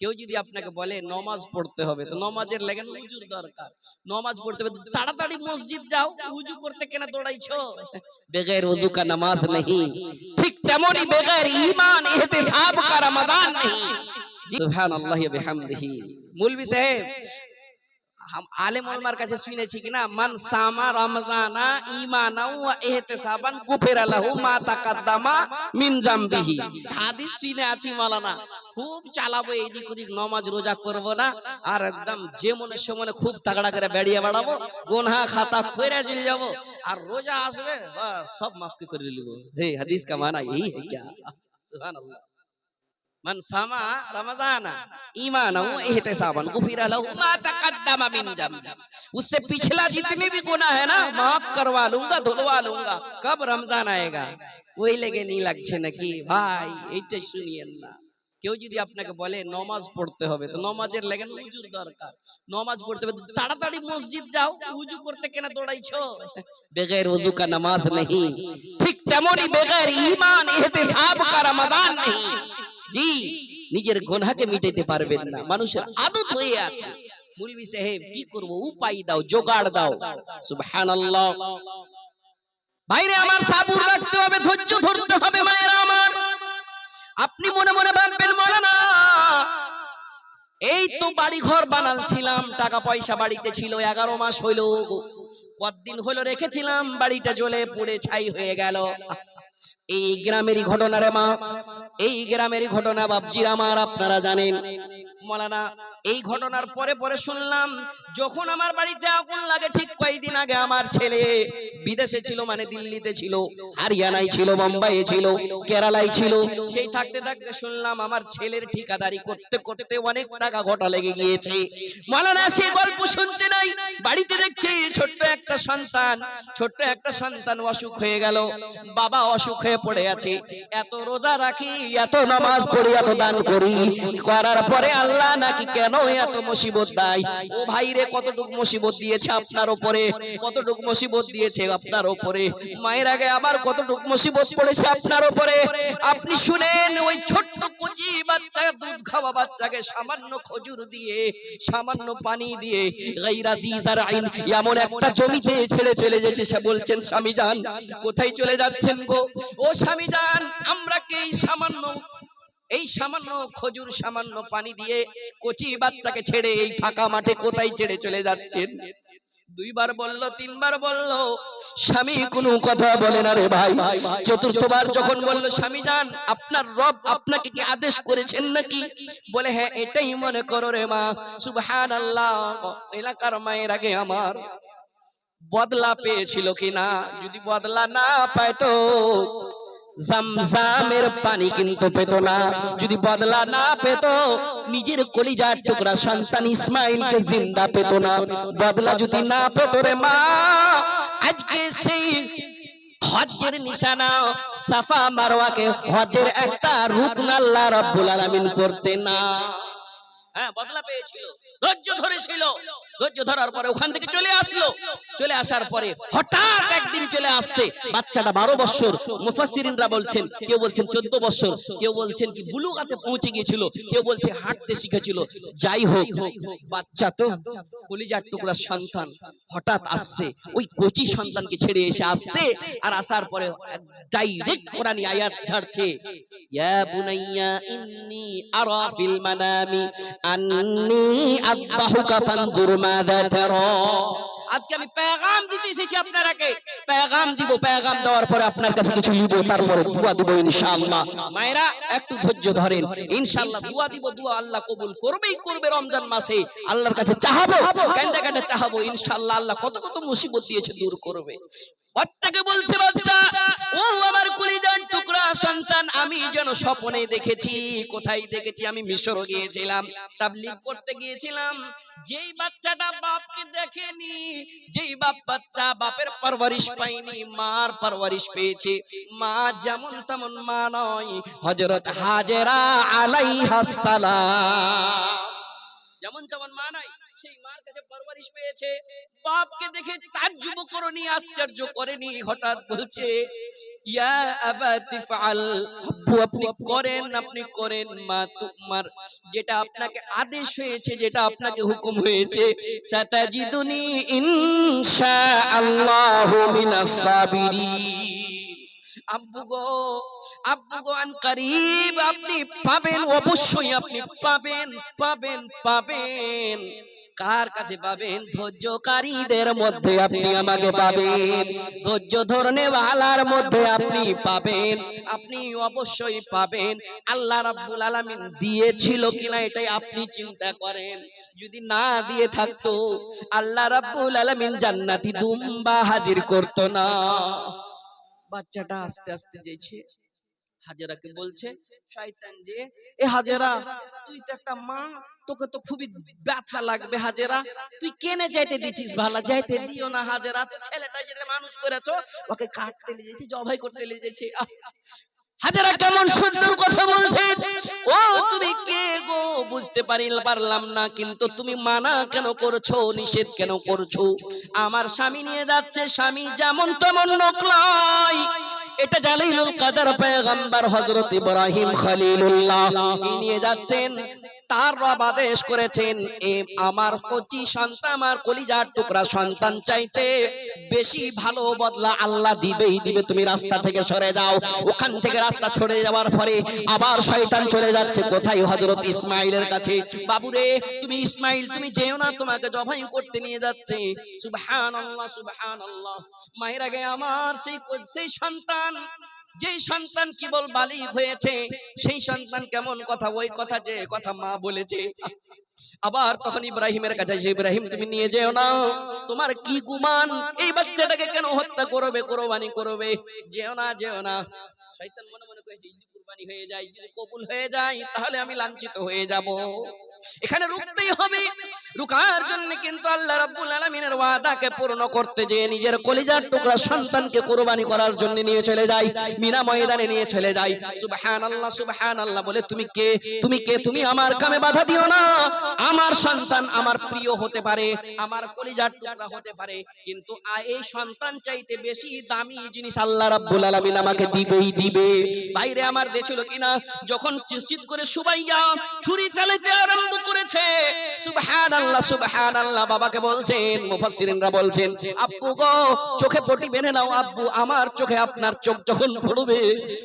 কেউ যদি আপনাকে বলে নমাজ পড়তে হবে, তো নমাজের লেগে উজুর দরকার। নমাজ পড়তে হবে তাড়াতাড়ি মসজিদ যাও উজু করতে কেন দৌড়াইছো? বেগের উজু কা নামাজ নেই। ঠিক তেমনি বেগের ঈমান, ইহতিসাব কা রমাদান নেই। সুবহানাল্লাহি ওয়া বিহামদিহি। মুলবি সাহেব আলে কাছে শুনেছি কিনা মান সামা রমজানা মা হাদিস মালানা খুব চালাবো এদিক ওদিক নমাজ রোজা করব না আর একদম যে মনে সে মনে খুব তাগড়া করে বেড়িয়ে বেড়াবো গোনহা খাতা কইরা চলে যাব আর রোজা আসবে সব মাফি করে নিব হে হাদিস কামানা এই মান সামা রমজানা ईमानहु एहतसाबन गुफिरा लहु मा तकद्दम मिन जमजम उससे पिछला जितने भी गुनाह है ना माफ करवा लूंगा धुलवा लूंगा कब रमजान आएगा ওই লেগে নি লাগছে নাকি ভাই এইটা শুনিয়েন না কেউ যদি আপনাকে বলে, নমাজ পড়তে হবে, তো নমাজের লেগে হুজুর দরকার। নমাজ পড়তে হবে তাড়াতাড়ি মসজিদ যাও, হুজু করতে কেন দৌড়াইছো? বেগের উজু কা নামাজ নেই। ঠিক তেমনি বেগের ঈমান ইহতিসাব কা রমজান নেই। জি, নিজের গোনাকে মিটাইতে পারবেন না। মানুষের আদত হয়ে আছে। মুলবি সাহেব, কি করব? উপায় দাও, জোগাড় দাও। সুবহানাল্লাহ। বাইরে আমার সাবুর রাখতে হবে, ধৈর্য ধরতে হবে, মায়ের আমার। আপনি মনে মনে ভাববেন না এই তো বাড়ি ঘর বানালছিলাম, টাকা পয়সা বাড়িতে ছিল, এগারো মাস হইল। কতদিন হলো রেখেছিলাম, বাড়িটা জ্বলে পুড়ে ছাই হয়ে গেল। এই গ্রামেরই ঘটনা রে মা। এই গ্রামের ঘটনা বাপজির আমার আপনারা জানেন। মলানা এই ঘটনার পরে পরে শুনলাম যখন আমার বাড়িতে আগুন লাগে, ঠিক কয়েকদিন আগে আমার ছেলে বিদেশে ছিল মানে দিল্লিতে ছিল, হারিয়ানায় ছিল বোম্বাইয়ে ছিল, কেরালায় ছিল। সেই থাকতে থাকতে শুনলাম আমার ছেলের ঠিকাদারি করতে করতে অনেক টাকা ঘটা লেগে গিয়েছে। মলানা, সে গল্প শুনতে নাই। বাড়িতে দেখছি ছোট্ট একটা সন্তান, ছোট্ট একটা সন্তান অসুখ হয়ে গেল। বাবা অসুখ হয়ে পড়ে আছে। এত রোজা রাখি, এত নামাজ পড়ি, এত দান করি। করার পরে আল্লাহ নাকি কেন এত মুসিবত দেয়? ও ভাই কতটুক মুসিবত দিয়েছে আপনার উপরে কতটুক মুসিবত দিয়েছে আপনার উপরে মায়ের আগে আবার কতটুক মুসিবত পড়েছে আপনার উপরে আপনি শুনেন ওই ছোট্ট কচি বাচ্চা, দুধ খাওয়া বাচ্চাকে সামান্য খজুর দিয়ে, সামান্য পানি দিয়ে এমন একটা জমিতে ছেড়ে চলে গেছে। সে বলছেন, স্বামী যান, কোথায় চলে যাচ্ছেন গো? ও স্বামী যান, আমরা কি সামান্য এই সামান্য খজুর, সামান্য পানি দিয়ে কচি বাচ্চাকে ছেড়ে এই ফাঁকা মাঠে কোথায় ছেড়ে চলে যাচ্ছেন? দুইবার বলল, তিনবার বলল, স্বামী কোনো কথা বলে না রে ভাই। চতুর্থবার যখন বলল, স্বামী যান, আপনার রব আপনাকে কি আদেশ করেছেন নাকি? বলে হ্যাঁ এটাই মনে করো রে মা সুবহান আল্লাহ এলাকার মায়ের আগে আমার বদলা পেয়েছিল কিনা? যদি বদলা না পায় তো জামজামের পানি কিন্তু পেত না। যদি বদলা না পেত, নিজের কলিজার টুকরা সন্তান ইসমাইলকে জিন্দা পেত না। বদলা যদি না পেত রে মা, আজকে সেই হজ্জের নিশানা, সাফা মারওয়াকে হজ্জের একটা রুকন আল্লাহ রাব্বুল আলামিন করতে না। হ্যাঁ বদলা পেয়েছিল, ধৈর্য ধরেছিল। ধৈর্য ধরার পরে ওখান থেকে চলে আসলো। চলে আসার পরে হঠাৎ একদিন চলে আসছে। বাচ্চাটা বারো বছর। মুফাসসিরিনরা বলছেন, কেউ বলছেন চোদ্দ বছর। কেউ বলছেন কি বুলুগাতে পৌঁছে গিয়েছিল। কেউ বলছে হাঁটতে শিখেছিল। যাই হোক, বাচ্চা তো কলিজার টুকরা সন্তান। হঠাৎ আসছে। ওই কচি সন্তানকে ছেড়ে এসে আসছে। আর আসার পরে ডাইরেক্ট কোরআনি আয়াত ছাড়ছে। ইয়া বুনাইয়া ইন্নী আরা ফিল মানামি আন্নি আযবাহুকা ফানজুর তারা আজকে আমি দিতে এসেছি আপনারাকে। দিব দেওয়ার পরে আপনার কাছে কিছু নিব তারপরে দোয়া দিব ইনশাআল্লাহ। মায়েরা একটু ধৈর্য ধরেন। ইনশাআল্লাহ দোয়া দিব দোয়া আল্লাহ কবুল করবেই করবে রমজান মাসে। আল্লাহর কাছে চাহাবো কান্দা চাহাবো। ইনশাআল্লাহ আল্লাহ কত কত মুসিবত দিয়েছে দূর করবে। বাচ্চাকে বলছে বাচ্চা ও আমার টুকরা সন্তান, আমি যেন স্বপ্নে দেখেছি, কোথায় দেখেছি, আমি মিশর গিয়েছিলাম, তাবলিগ করতে গিয়েছিলাম। যেই বাচ্চাটা বাপকে দেখেনি, যেই বাপ বাচ্চা বাপের পরওয়ারিশ পায়নি, মার পরওয়ারিশ পেয়েছে। মা যেমন তেমন মা নয়, হযরত হাজেরা আলাইহাস সালাম। যেমন তেমন মা নয় সেই মার কাছে পরওয়ারিশ পেয়েছে। বাপকে দেখে তাজ্জুব করনি আশ্চর্য করেনি হঠাৎ বলছে, ইয়া আবাতি ফাল আব্বু, আপনি করেন আপনি করেন, মা, তোমার যেটা আপনাকে আদেশ হয়েছে, যেটা আপনাকে হুকুম হয়েছে, সাতাজিদুনি ইনশাআল্লাহু মিনাস সাবিরিন। আব্বু গো আব্বু গো আন করিব আপনি পাবেন অবশ্যই আপনি পাবেন পাবেন পাবেন কার কাছে পাবেন? ধৈর্যকারীদের মধ্যে আপনি আমাকে পাবেন। ধৈর্য ধরনে ওয়ালার মধ্যে আপনি পাবেন। আপনি অবশ্যই পাবেন। আল্লাহ রাব্বুল আলামিন দিয়েছিল কিনা এটাই আপনি চিন্তা করেন। যদি না দিয়ে থাকতো আল্লাহ রাব্বুল আলামিন জান্নাতি দুম্বা হাজির করতো না। বাচ্চাটা আস্তে আস্তে যেছে হাজেরাকে বলছে শয়তান যে এ হাজারা তুই তো একটা মা তোকে তো খুবই ব্যথা লাগবে হাজারা। তুই কেনে যাইতে দিছিস ভালা? যাইতে দিও না হাজেরা। ছেলেটা যেটা মানুষ করেছ ওকে কাটতে নিয়ে যাইছি জবাই করতে আহ! হাজেরা কেমন সুন্দর কথা বলছে ও, তুমি কে গো? বুঝতে পারিল পারলাম না, কিন্তু তুমি মানা কেন করছ, নিষেধ কেন করছ? আমার স্বামী নিয়ে যাচ্ছে, স্বামী যেমন তেমন নকলাই। এটা জালিলুল কাদার পয়গম্বর হযরত ইব্রাহিম খলিলুল্লাহ। নিয়ে যাচ্ছেন তার রব আদেশ করেছেন, এ আমার কচি সন্তান আমার কলিজার টুকরা সন্তান চাইতে বেশি ভালো বদলা আল্লাহ দিবেই দিবে। তুমি রাস্তা থেকে সরে যাও। ওখান থেকে রাস্তা ছড়ে যাওয়ার পরে আবার শয়তান চলে যাচ্ছে। কোথায় হযরত ইসমাইলের কাছে? বাবুরে, তুমি ইসমাইল, তুমি যেও না, তোমাকে জবাই করতে নিয়ে যাচ্ছে। সুবহানাল্লাহ সুবহানাল্লাহ। মায়ের আগে আমার সেই সেই সন্তান যেই সন্তান কেবল বল হয়েছে, সেই সন্তান কেমন কথা? ওই কথা যে কথা মা বলেছে। আবার তখন ইব্রাহিমের কাছে ইব্রাহিম, তুমি নিয়ে যেও না। তোমার কি গুমান? এই বাচ্চাটাকে কেন হত্যা করবে? কোরবানি করবে? যেও না যেও না। শয়তান মনে মনে কয়েছে কুরবানি হয়ে যায়, যদি কবুল হয়ে যায়, তাহলে আমি লাঞ্ছিত হয়ে যাব। এখানে রুখতেই হবে। রুকার জন্য কিন্তু আল্লাহ রাব্বুল আলামিনের ওয়াদাকে পূর্ণ করতে যে নিজের কলিজার টুকরা সন্তানকে কুরবানি করার জন্য নিয়ে চলে যায়, মিনা ময়দানে নিয়ে চলে যায়। সুবহানাল্লাহ সুবহানাল্লাহ বলে, তুমি কে? তুমি কে? তুমি আমার কামে বাধা দিও না। আমার সন্তান আমার প্রিয় হতে পারে, আমার কলিজার টুকরা হতে পারে, কিন্তু এই সন্তান চাইতে বেশি দামি জিনিস আল্লাহ রাব্বুল আলামিন আমাকে দিবেই দিবে। বাইরে আমার হলো কিনা? যখন চিৎ করে সুবাইয়া ছুরি চালাতে আরম্ভ করেছে, সুবহানাল্লাহ সুবহানাল্লাহ, বাবাকে বলছেন, মুফাসসিরিনরা বলছেন, আব্বু গো, চোখে পটি বেঁধে নাও, আব্বু, আমার চোখে আপনার চোখ যখন পড়বে,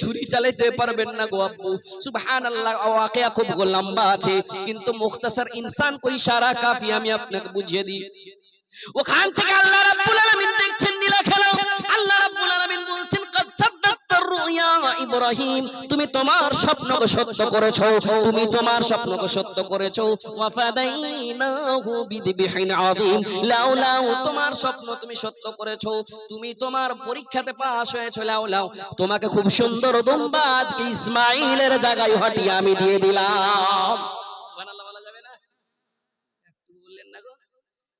ছুরি চালাতে পারবেন না গো আব্বু। সুবহানাল্লাহ ওয়াকিয়া খুব লম্বা আছে, কিন্তু মুখতাসার ইনসান কই ইশারা কাফি আমি আপনাকে বুঝিয়ে দিই। ওখান থেকে আল্লাহ রাব্বুল আলামিন দেখছেন ইব্রাহিম তুমি তোমার স্বপ্নকে সত্য করেছ, তুমি তোমার স্বপ্নকে সত্য করেছ। ওয়া ফাদাইনাহু বিদিবহিন আযীম লাউ লাউ তোমার স্বপ্ন তুমি সত্য করেছ, তুমি তোমার পরীক্ষাতে পাস হয়েছো লাউ লাউ তোমাকে খুব সুন্দর দুম্বা আজকে ইসমাইলের জায়গায় হটিয়ে আমি দিয়ে দিলাম। সুবহানাল্লাহ বলা যাবে না? একটু বললেন না গো।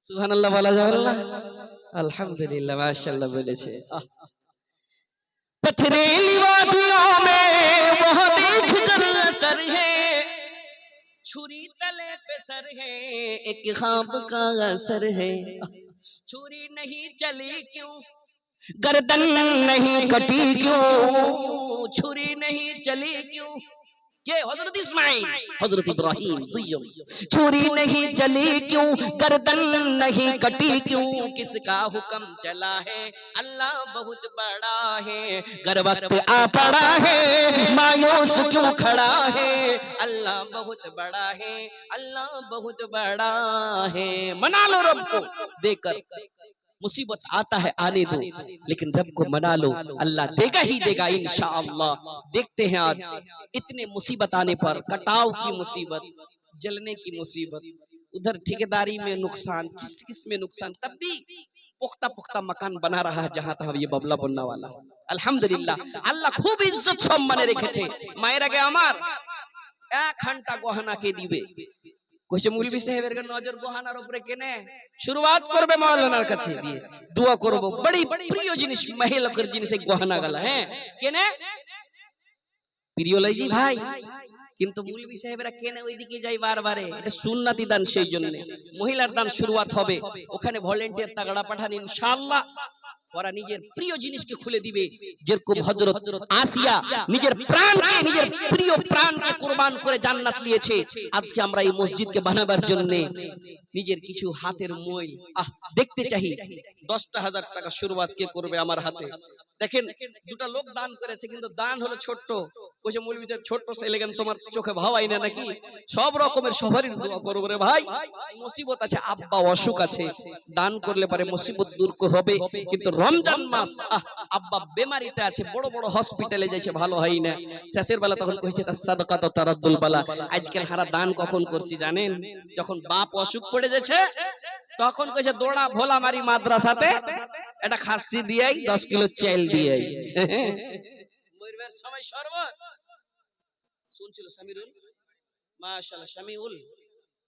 সুবহানাল্লাহ বলা যাবে না? আলহামদুলিল্লাহ, মাশাআল্লাহ বলেছে। আহ। پتھریلی وادیوں میں وہاں دیکھ کر اثر ہے۔ چھری تلے پہ سر ہے، ایک خواب کا اثر ہے۔ چھری نہیں چلی کیوں؟ گردن نہیں کٹی کیوں؟ چھری نہیں چلی کیوں؟ یہ حضرت اسماعیل حضرت ابراہیم دیم چھوری نہیں جلی کیوں گردن نہیں کٹی کیوں؟ کس کا حکم چلا ہے؟ اللہ بہت بڑا ہے۔ گر وقت آ پڑا ہے مایوس کیوں کھڑا ہے؟ اللہ بہت بڑا ہے۔ اللہ بہت بڑا ہے۔ منا لو رب کو دیکھ کر۔ مصیبت آتا ہے آنے دو۔ لیکن رب کو منا لو، اللہ دے گا ہی دے گا انشاءاللہ۔ دیکھتے ہیں آج اتنے مصیبت آنے پر، کٹاؤ کی مصیبت، جلنے کی مصیبت۔ ادھر ٹھیکیداری میں نقصان، کس کس میں نقصان؟ تب بھی پختہ پختہ مکان بنا رہا ہے جہاں تھا یہ ببلہ بننا والا۔ الحمدللہ، اللہ خوب عزت سمبنے رکھے چھے مائرہ মায়ের امار ایک ہنٹا گوہنا کے دیوے কইছে মুলবি সাহেবের নজর গহনার উপরে কেনে? শুরুয়াত করবে মাওলানার কাছে দিয়ে দোয়া করব। বড়ি প্রিয় জিনিস মহিলাকের জিনিস এই গহনা গালা হ্যাঁ? কেনে? প্রিয় লাইজি ভাই কিন্তু মুলবি সাহেবরা কেন ওইদিকে যায় বারবারে? এটা সুন্নাতি দান সেই জন্য। মহিলার দান শুরুয়াত হবে। ওখানে ভলেন্টিয়ার তাগড়া পাঠান ইনশাআল্লাহ। ওরা নিজের প্রিয় জিনিসকে খুলে দিবে যেরকম হযরত আসিয়া নিজের প্রাণকে নিজের প্রিয় প্রাণকে কুরবান করে জান্নাত নিয়েছে আজকে আমরা এই মসজিদকে বানাবার জন্য নিজের কিছু হাতের মই আহ দেখতে চাই দশটা হাজার টাকা শুরুয়াত কে করবে আমার হাতে। দেখেন, দুটা লোক দান করেছে, কিন্তু দান হলো ছোট্ট। কইছে মৌলভী সাহেব ছোট্ট ছেলে কেন তোমার চোখে ভাবাই না নাকি? সব রকমের সবারই দোয়া করব রে ভাই। মুসিবত আছে, আব্বা অসুখ আছে। দান করলে পারে মুসিবত দূর হবে। কিন্তু রমজান মাস আব্বা বেমারিতে আছে, বড় বড় হসপিটালে যাইছে, ভালো হয় না। শেষের বেলা তখন কইছে তার সাদকা তো তারাদ্দুল বালা। আজকাল হারা দান কখন করছি জানেন? যখন বাপ অসুখ পড়ে যাচ্ছে, তখন কইছে, দৌড়া, ভোলা মারি মাদ্রাসাতে। এটা খাসি দিয়াই, দশ কিলো চাল দিয়াই। মরবার সময় শুনছিল সামিরুল? শামিউল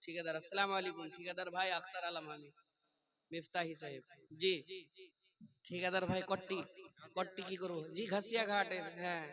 ঠিকাদার, আসসালামু আলাইকুম। ঠিকাদার ভাই আখতার আলম আলী মিফতাহি সাহেব। জি। ঠিকাদার ভাই কট্টি। কট্টি কি করব? জি, ঘাসিয়া ঘাটের হ্যাঁ।